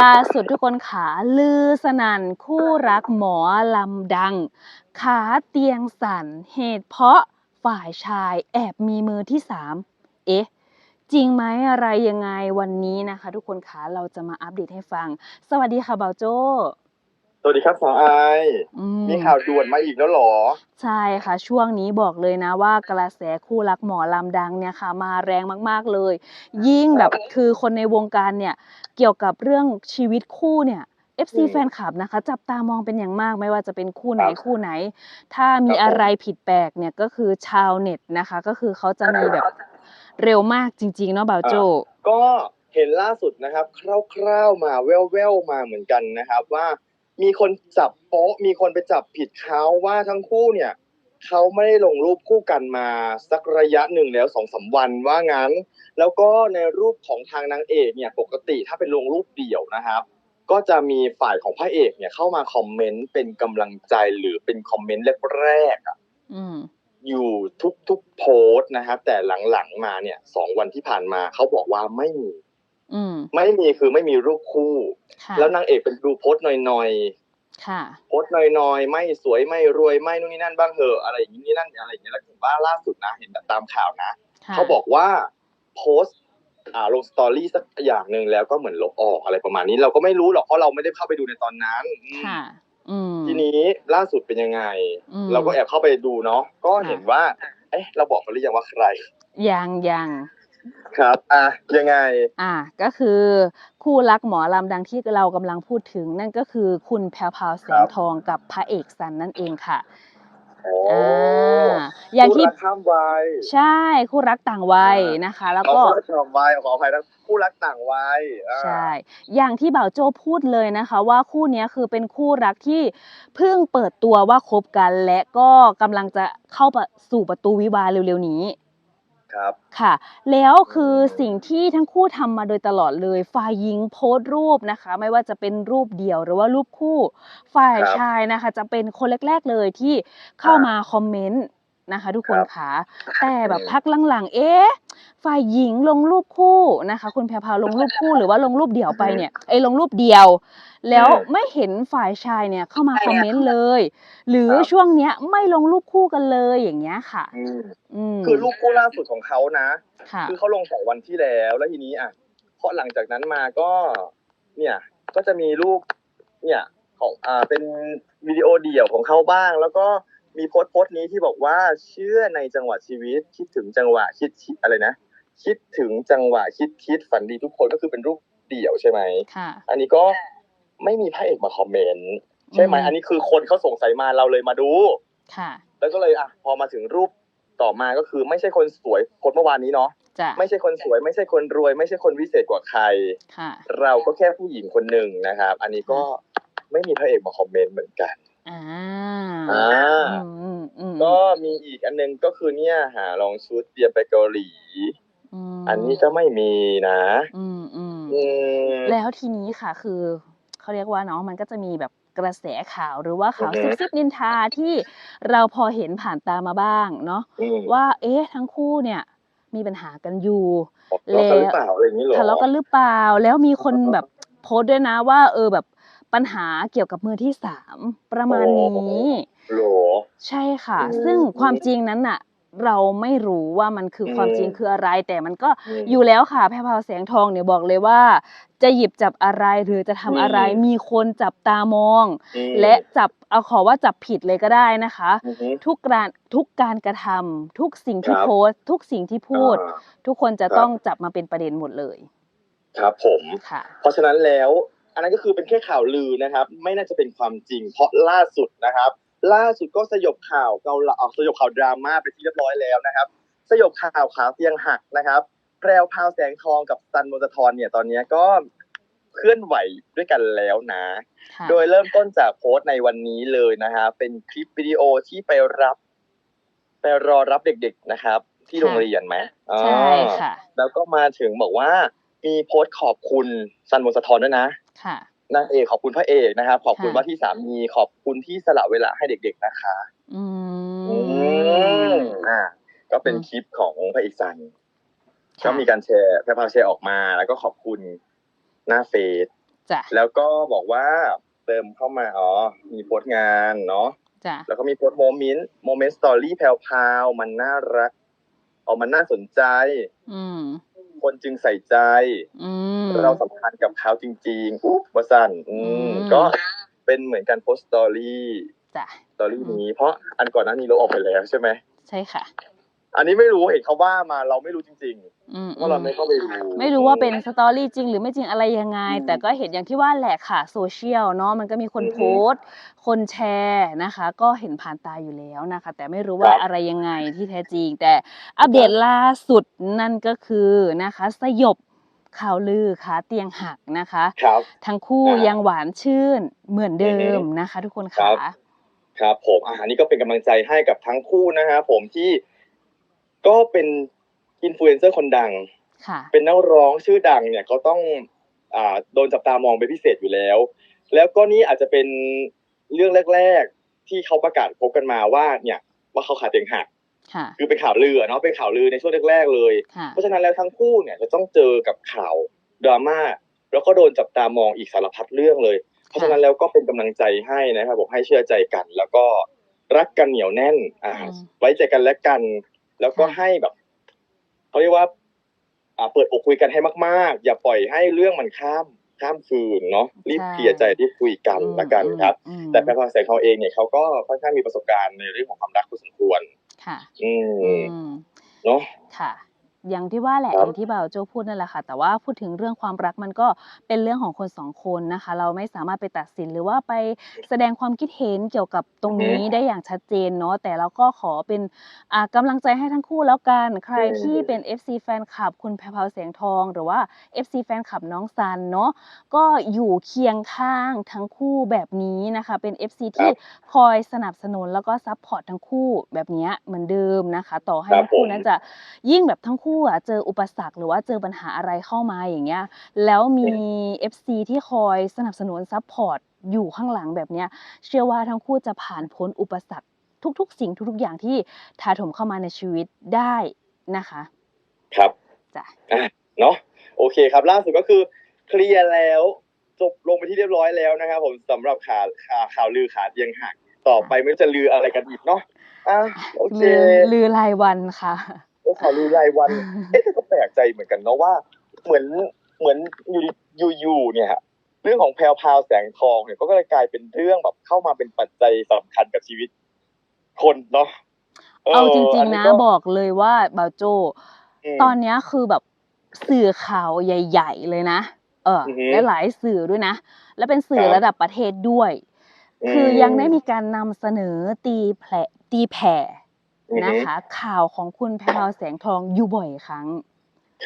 ล่าสุดทุกคนขาลือสนันคู่รักหมอลำดัง ขาเตียงสั่นเหตุเพราะฝ่ายชายแอบมีมือที่สามเอ๊ะจริงไหมอะไรยังไงวันนี้นะคะ ทุกคนขาเราจะมาอัปเดตให้ฟัง สวัสดีค่ะเบาโจ สวัสดีครับสาวไอายอืมมีข่าวด่วนมาอีกแล้วเหรอ ใช่ค่ะ ช่วงนี้บอกเลยนะว่ากระแสคู่รักหมอลำดังเนี่ยค่ะ มาแรงมากๆเลย ยิ่งแบบคือคนในวงการเนี่ย เกี่ยวกับเรื่องชีวิตคู่เนี่ย FC อืมแฟนคลับนะคะ จับตามองเป็นอย่างมากไม่ว่าจะเป็นคู่ไหนครับคู่ไหน ถ้ามีครับผมอะไรผิดแปลกเนี่ยก็คือชาวเน็ตนะคะ ก็คือเขาจะมีแบบเร็วมากจริง ๆ เนาะบ่าวโจก็เห็นล่าสุดนะครับ คร่าวๆมาแว่วๆมาเหมือนกันนะครับ ว่า มีคนจับโป๊ะมีคนไปจับผิดเขาว่าทั้งคู่เนี่ยเขาไม่ได้ลงรูปคู่กันมาสักระยะหนึ่งแล้วสองสามวันว่างั้น แล้วก็ในรูปของทางนางเอกเนี่ยปกติถ้าเป็นลงรูปเดี่ยวนะครับ ก็จะมีฝ่ายของพระเอกเนี่ยเข้ามาคอมเมนต์เป็นกำลังใจหรือเป็นคอมเมนต์แรกๆอะอืมอยู่ทุกๆโพสต์นะครับ แต่หลังๆมาเนี่ยสองวันที่ผ่านมาเขาบอกว่าไม่มี อืมไม่มีคือไม่มีรูปคู่ค่ะแล้วนางเอกเป็นดูโพสต์หน่อยค่ะๆโพสต์หน่อยๆ ไม่สวยไม่รวยไม่นู่นนี่นั่นบ้างเหอะอะไรอย่างนี้นี่นั่นอะไรอย่างเงี้ยแล้วถึงว่าล่าสุดนะเห็นแบบตามข่าวนะค่ะเขาบอกว่าโพสต์อ่าลงสตอรี่สักอย่างหนึ่งแล้วก็เหมือนลบออกอะไรประมาณนี้ เราก็ไม่รู้หรอกเพราะเราไม่ได้เข้าไปดูในตอนนั้นอืมค่ะอืมทีนี้ล่าสุดเป็นยังไงอืมเราก็แอบเข้าไปดูเนาะก็เห็นค่ะว่า เอ๊ะ เราบอกกันหรือยังว่าใครยังยัง ครับอะยังไง อะก็คือคู่รักหมอลำดังที่เรากำลังพูดถึง นั่นก็คือคุณแพรวพราวแสครังบทองกับพระเอกสันนั่นเองค่ะโอ้อ่าอย่างที่คู่รักข้ามวัยใช่คู่รักต่างวัยนะคะ แล้วก็เอาคู่รักต่างวัยขออภัยนะคู่รักต่างวัยอ่า ใช่ อย่างที่บ่าวโจพูดเลยนะคะ ว่าคู่เนี้ยคือเป็นคู่รักที่เพิ่งเปิดตัวว่าคบกัน และก็กำลังจะเข้าสู่ประตูวิวาห์เร็วๆนี้ ครับค่ะ แล้วคือสิ่งที่ทั้งคู่ทำมาโดยตลอดเลยฝ่ายหญิงโพสต์รูปนะคะ ไม่ว่าจะเป็นรูปเดี่ยวหรือว่ารูปคู่ ฝ่ายครับชายนะคะ จะเป็นคนแรก ๆเลยที่เข้าครับมาคอมเมนต์ นะคะ ทุกคนครับค่ะแต่แบบอืมพักหลังๆ เอ๊ะฝ่ายหญิงลงรูปคู่นะคะ คุณแพรพราวลงรูปคู่หรือว่าลงรูปเดี่ยวไปเนี่ยไอ้ยลงรูปเดียว แล้วอืมไม่เห็นฝ่ายชายเนี่ยเข้ามาคอมเมนต์เลย หรือครับช่วงเนี้ยไม่ลงรูปคู่กันเลยอย่างเงี้ยค่ะอืมอืมคือรูปคู่ล่าสุดของเขานะค่ะคือเขาลงสองวันที่แล้ว แล้วทีนี้อะเพราะหลังจากนั้นมาก็ เนี่ยก็จะมีรูปเนี่ยของอ่าเป็นวิดีโอเดี่ยวของเขาบ้าง แล้วก็ มีโพสต์โพสต์นี้ที่บอกว่าเชื่อในจังหวะชีวิต คิดถึงจังหวะคิดคิดอะไรนะ คิดถึงจังหวะคิดคิดฝันดีทุกคนก็คือเป็นรูปเดี่ยวใช่ไหมค่ะอันนี้ก็ไม่มีพระเอกมาคอมเมนต์ใช่ไหมอืมอันนี้คือคนเขาสงสัยมาเราเลยมาดูค่ะ แล้วก็เลยอะพอมาถึงรูปต่อมาก็คือไม่ใช่คนสวยโพสต์เมื่อวานนี้เนาะจ้ะไม่ใช่คนสวย ไม่ใช่คนรวย ไม่ใช่คนวิเศษกว่าใครค่ะเราก็แค่ผู้หญิงคนหนึ่งนะครับ อันนี้ก็ไม่มีพระเอกมาคอมเมนต์เหมือนกัน อ่าอ่าอืมอืมอืมก็มีอีกอันนึงก็คือเนี่ยหาลองชุดเตรียมไปเกาหลีมอันนี้ก็ไม่มีนะอืมอืมอืมแล้วทีนี้ค่ะ คือเขาเรียกว่าเนาะมันก็จะมีแบบกระแสข่าวหรือว่าข่าวอือฮึซิบซิบนินทาที่เราพอเห็นผ่านตามาบ้างเนาะอืมว่า เอ๊ะทั้งคู่เนี่ยมีปัญหากันอยู่ทะเลาะกันหรือเปล่าอะไรอย่างนี้เหรอทะเลาะกันหรือเปล่าแล้วมีคนแบบโพสต์ด้วยนะว่า เออแบบ ปัญหาเกี่ยวกับมือที่สามประมาณนี้โหรอใช่ค่ะอืมซึ่งความจริงนั้นน่ะ เราไม่รู้ว่ามันคือความอืมจริงคืออะไร แต่มันก็อืมอยู่แล้วค่ะแพรพราวแสงทองเนี่ยบอกเลยว่า จะหยิบจับอะไรหรือจะทำอะไรอืมมีคนจับตามองอืมและจับเอาขอว่าจับผิดเลยก็ได้นะคะอือฮึทุกการทุกการกระทำทุกสิ่งที่ครับโพสต์ทุกสิ่งที่พูดอ่าทุกคนจะครับต้องจับมาเป็นประเด็นหมดเลย ครับผมค่ะเพราะฉะนั้นแล้ว อันนั้นก็คือเป็นแค่ข่าวลือนะครับ ไม่น่าจะเป็นความจริง เพราะล่าสุดนะครับ ล่าสุดก็สยบข่าวเกาเหลาเอาสยบข่าวดราม่าไปที่เรียบร้อยแล้วนะครับ สยบข่าวขาเตียงหักนะครับแพรวพราวแสงทองกับซันมนตทรเนี่ยตอนนี้ก็เคลื่อนไหวด้วยกันแล้วนะค่ะโดยเริ่มต้นจากโพสต์ในวันนี้เลยนะฮะเป็นคลิปวิดีโอที่ไปรับ ไปรอรับเด็กๆนะครับ ที่โรงเรียนไหมใช่อ่าค่ะ แล้วก็มาถึงบอกว่ามีโพสต์ขอบคุณซันมนสะทอนด้วยนะค่ะ นางเอกขอบคุณพระเอกนะครับขอบคุณค่ะว่าที่สามีขอบคุณที่สละเวลาให้เด็ก ๆนะคะ อือืมมอ่าก็เป็นอืมคลิปของพระเอกซันค่ะก็มีการแชร์แพร่พาแชร์ออกมา แล้วก็ขอบคุณหน้าเฟซจ้ะแล้วก็บอกว่าเติมเข้ามาอ๋อมีโพสต์งานเนาะจ้ะแล้วก็มีโพสต์โมเมนต์โมเมนต์สตอรี่แพลวๆมันน่ารักอ๋อมันน่าสนใจ อืม คนจึงใส่ใจอืมเราสำคัญกับเขาจริงๆอุ๊บวสันอือืมมก็เป็นเหมือนกันโพสต์สตอรี่จ้ะสตอรี่นี้ เพราะอันก่อนหน้านี้ลบออกไปแล้วใช่ไหม ใช่ค่ะ อันนี้ไม่รู้เห็นเขาว่ามาเราไม่รู้จริงอืมๆเพราะเราไม่เข้าไปดูไม่รู้ว่าเป็นสตอรี่จริงหรือไม่จริงอะไรยังไงอืมแต่ก็เห็นอย่างที่ว่าแหละค่ะโซเชียลเนาะมันก็มีคนอือฮึโพสต์ คนแชร์นะคะ ก็เห็นผ่านตาอยู่แล้วนะคะ แต่ไม่รู้ว่าครับอะไรยังไงที่แท้จริง แต่อัปเดตล่าสุดนั่นก็คือนะคะ สยบข่าวลือขาเตียงหักนะคะ ครับ ทั้งคู่อ่ายัยังหวานชื่นเหมือนเดิอือฮึมนะคะ ทุกคนครัค่ะ บ ครับผมอ่าอันนี้ก็เป็นกำลังใจให้กับทั้งคู่นะครับผมที่ ก็เป็นอินฟลูเอนเซอร์คนดัง ค่ะ เป็นนักร้องชื่อดังเนี่ยก็ต้องอ่าโดนจับตามองเป็นพิเศษอยู่แล้ว แล้วก็นี่อาจจะเป็นเรื่องแรก ๆ ที่เขาประกาศพบกันมาว่าเนี่ยว่าเขาขาดเตียงหัก ค่ะ คือเป็นข่าวลืออะเนาะเป็นข่าวลือในช่วงแรกๆเลย ค่ะ เพราะฉะนั้นแล้วทั้งคู่เนี่ยจะต้องเจอกับข่าวดราม่าแล้วก็โดนจับตามองอีกสารพัดเรื่องเลย เพราะฉะนั้นแล้วก็เป็นกำลังใจให้นะครับผมให้เชื่อใจกัน แล้วก็รักกันเหนียวแน่นอ่าอืม ไว้ใจกันและกัน แล้วก็ค่ะให้แบบเขาเรียกว่าอ่าเปิดอกคุยกันให้มาก ๆ อย่าปล่อยให้เรื่องมันข้ามข้ามคืนเนาะรีบใช่เคลียร์ใจรีบคุยกันอืมละกันครับอืมแต่แพรพราวแสงทองเองเนี่ยเขาก็ค่อนข้างมีประสบการณ์ในเรื่องของความรักพอสมควรค่ะ อืมอืมเนาะค่ะ อย่างที่ว่าแหละครับอย่างที่บ่าวโจพูดนั่นแหละค่ะ แต่ว่าพูดถึงเรื่องความรักมันก็เป็นเรื่องของคนสองคนนะคะ เราไม่สามารถไปตัดสินหรือว่าไปแสดงความคิดเห็นเกี่ยวกับตรงนี้ได้อย่างชัดเจนเนาะแต่เราก็ขอเป็นอ่ากำลังใจให้ทั้งคู่แล้วกัน ใครที่เป็น FC แฟนคลับคุณแพรพราวแสงทอง หรือว่า FC แฟนคลับน้องซันเนาะก็อยู่เคียงข้างทั้งคู่แบบนี้นะคะ เป็น FC ที่คอยสนับสนุนแล้วก็ซัพพอร์ตทั้งคู่แบบเนี้ยเหมือนเดิมนะคะ ต่อให้ครับทั้งคู่ผมนั้นจะ ยิ่งแบบทั้งคู่อะเจออุปสรรคหรือว่าเจอปัญหาอะไรเข้ามาอย่างเงี้ยแล้วมี FC ที่คอยสนับสนุนซัพพอร์ตอยู่ข้างหลังแบบเนี้ยเชื่อว่าทั้งคู่จะผ่านพ้นอุปสรรคทุก ๆ สิ่งทุก ๆ อย่างที่ถาโถมเข้ามาในชีวิตได้นะคะ ครับจ้ะอะเนาะโอเคครับ ล่าสุดก็คือเคลียร์แล้วจบลงไปที่เรียบร้อยแล้วนะครับ ผมสำหรับข่าวข่าวข่าวลือขาเตียงหักต่อไปไม่รู้จะลืออะไรกันอีกเนาะอะโอเคลือลือรายวันค่ะ ก็ข่าวลือรายวัน เอ๊ะแต่ก็แปลกใจเหมือนกันเนาะว่า เหมือนเหมือนอยู่อยู่อยู่เนี่ยฮะเรื่องของแพลวพราวแสงทองเนี่ยก็เลยกลายเป็นเรื่องแบบเข้ามาเป็นปัจจัยสำคัญกับชีวิต คนเนาะเอาจริงๆนะก็บอกเลยว่าบาวโจมตอนเนี้ยคือแบบสื่อข่าวใหญ่ ๆ เลยนะ เอออือฮึและหลายสื่อด้วยนะ และเป็นสื่อครับระดับประเทศด้วย คือยังได้มีการนำเสนอตีแผ่ตีแผ่อือฮึ นะคะ ข่าวของคุณแพรวแสงทองอยู่บ่อยครั้ง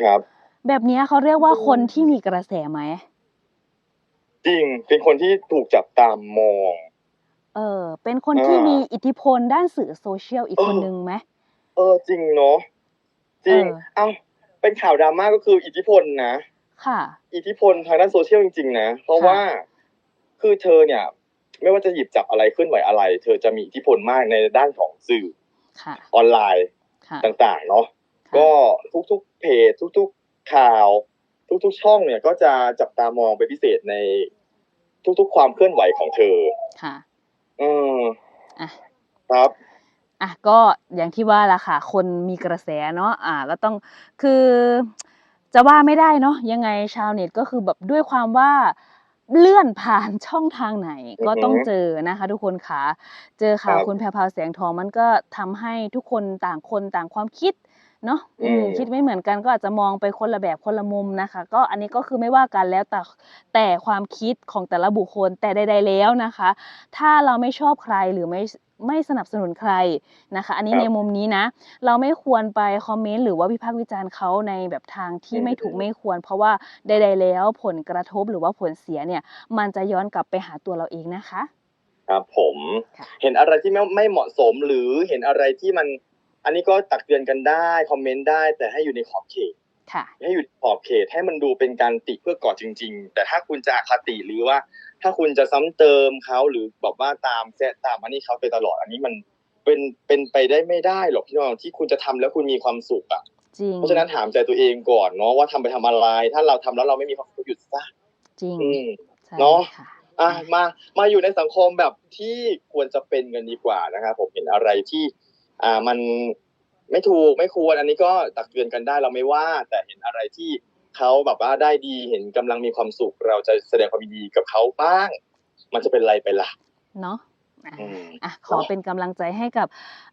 ครับ แบบเนี้ยเขาเรียกว่าคนที่มีกระแสไหมจริงเป็นคนที่ถูกจับตามมอง เออ เป็นคนอ่าที่มีอิทธิพลด้านสื่อโซเชียลอีกเออคนนึงไหมเออจริงเนาะจริงเออเอ้าเป็นข่าวดราม่าก็คืออิทธิพลนะค่ะ อิทธิพลทางด้านโซเชียลจริง ๆ นะ เพราะค่ะว่าคือเธอเนี่ย ไม่ว่าจะหยิบจับอะไรเคลื่อนไหวอะไร เธอจะมีอิทธิพลมากในด้านของสื่อค่ะ ออนไลน์ค่ะต่างๆเนาะค่ะก็ทุกๆเพจทุกๆข่าว ทุกๆช่องเนี่ย ก็จะจับตามองเป็นพิเศษในทุกๆความเคลื่อนไหวของเธอ ค่ะ อืมอะครับอะก็อย่างที่ว่าละค่ะ คนมีกระแสเนาะอ่าก็ต้องคือจะว่าไม่ได้เนาะยังไงชาวเน็ตก็คือแบบด้วยความว่า เลื่อนผ่านช่องทางไหนอือฮึก็ต้องเจอนะคะ ทุกคนค่ะเจอข่าวครับคุณแพรพราวแสงทองมันก็ทำให้ทุกคนต่างคนต่างความคิดเนาะอืมอืมคิดไม่เหมือนกันก็อาจจะมองไปคนละแบบคนละมุมนะคะ ก็อันนี้ก็คือไม่ว่ากันแล้วแต่แต่ความคิดของแต่ละบุคคลแต่ใดๆแล้วนะคะ ถ้าเราไม่ชอบใครหรือไม่ ไม่สนับสนุนใครนะคะ อันนี้ครับในมุมนี้นะ เราไม่ควรไปคอมเมนต์หรือว่าวิพากษ์วิจารณ์เขาในแบบทางที่อืมไม่ถูกไม่ควร เพราะว่าใดๆแล้วผลกระทบหรือว่าผลเสียเนี่ย มันจะย้อนกลับไปหาตัวเราเองนะคะครับผมค่ะเห็นอะไรที่ไม่ไม่เหมาะสมหรือเห็นอะไรที่มัน อันนี้ก็ตักเตือนกันได้คอมเมนต์ได้แต่ให้อยู่ในขอบเขตค่ะ ให้อยู่ในขอบเขตให้มันดูเป็นการติเพื่อก่อจริง ๆ แต่ถ้าคุณจะอคติหรือว่า ถ้าคุณจะซ้ำเติมเขาหรือบอกว่าตามแซะตามอันนี้เขาไปตลอดอันนี้มันเป็นเป็นไปได้ไม่ได้หรอกพี่น้องที่คุณจะทำแล้วคุณมีความสุขอะจริงเพราะฉะนั้นถามใจตัวเองก่อนเนาะว่าทำไปทำอะไร ถ้าเราทำแล้วเราไม่มีความสุขหยุดซะจริงอืมใช่เนาะค่ะอะมามาอยู่ในสังคมแบบที่ควรจะเป็นกันดีกว่านะครับผมเห็นอะไรที่ อ่ามัน ไม่ถูกไม่ควรอันนี้ก็ตักเตือนกันได้เราไม่ว่า แต่เห็นอะไรที่เขาแบบว่าได้ดีเห็นกำลังมีความสุข เราจะแสดงความยินดีกับเขาบ้าง มันจะเป็นไรไปล่ะเนาะอะอืมอะขอเป็นกำลังใจให้กับ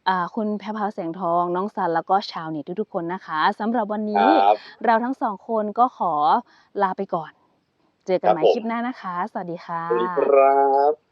อ่าคุณแพรพราวแสงทอง น้องสันแล้วก็ชาวเน็ตทุกๆคนนะคะสำหรับวันคนี้รับเราทั้งสองคนก็ขอลาไปก่อน เจอกันครับใหม่ผมคลิปหน้านะคะ สวัสดีค่ะสวัสดีครับ